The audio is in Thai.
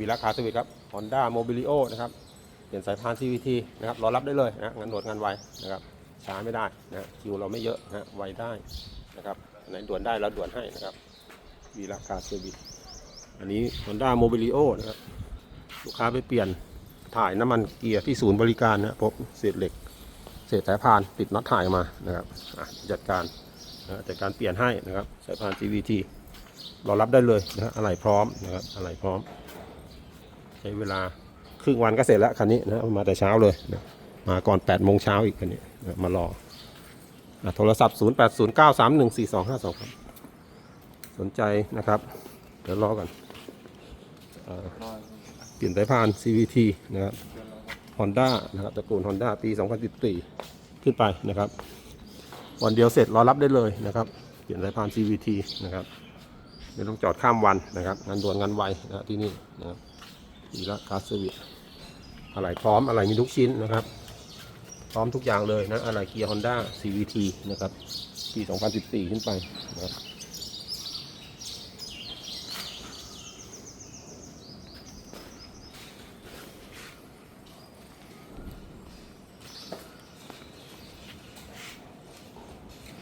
วีลักคาสวิตครับ Honda Mobilio นะครับเปลี่ยนสายพาน CVT นะครับรอรับได้เลยนะงานด่วนงานไวนะครับช้าไม่ได้นะคิวเราไม่เยอะนะไวได้นะครับไหนด่วนได้เราด่วนให้นะครับวีลักคาสวิตอันนี้ Honda Mobilio นะครับลูกค้าไปเปลี่ยนถ่ายน้ำมันเกียร์ที่ศูนย์บริการนะพบเศษเหล็ก เศษสายพานติดน็อตถ่ายมานะครับจัดการนะจัดการเปลี่ยนให้นะครับสายพาน CVT รอรับได้เลยนะอะไรพร้อมนะครับอะไรพร้อม ใช้เวลาครึ่งวันก็เสร็จแล้วคันนี้นะมาแต่เช้าเลยนะมาก่อน8โมงเช้าอีกคันนี้นะมารออโทรศัพท์ 0 8 0 9 3 1 4 2 5 2ครับสนใจนะครับ เดี๋ยวรอก่อนอ่าเปลี่ยนสายพาน CVT นะครับ Honda นะครับตระกูล Honda ปี 2014 ขึ้นไปนะครับ วันเดียวเสร็จรอรับได้เลยนะครับ เปลี่ยนสายพาน CVT นะครับไม่ต้องจอดข้ามวันนะครับ งานด่วนงานไวนะที่นี่นะครับ อีละคาสเวิอะไรพร้อมอะไรมีทุกชิ้นนะครับ พร้อมทุกอย่างเลยนะอะไรเกียร์ฮอนด้า CVT นะครับ ปี 2014 ขึ้นไปนะครับ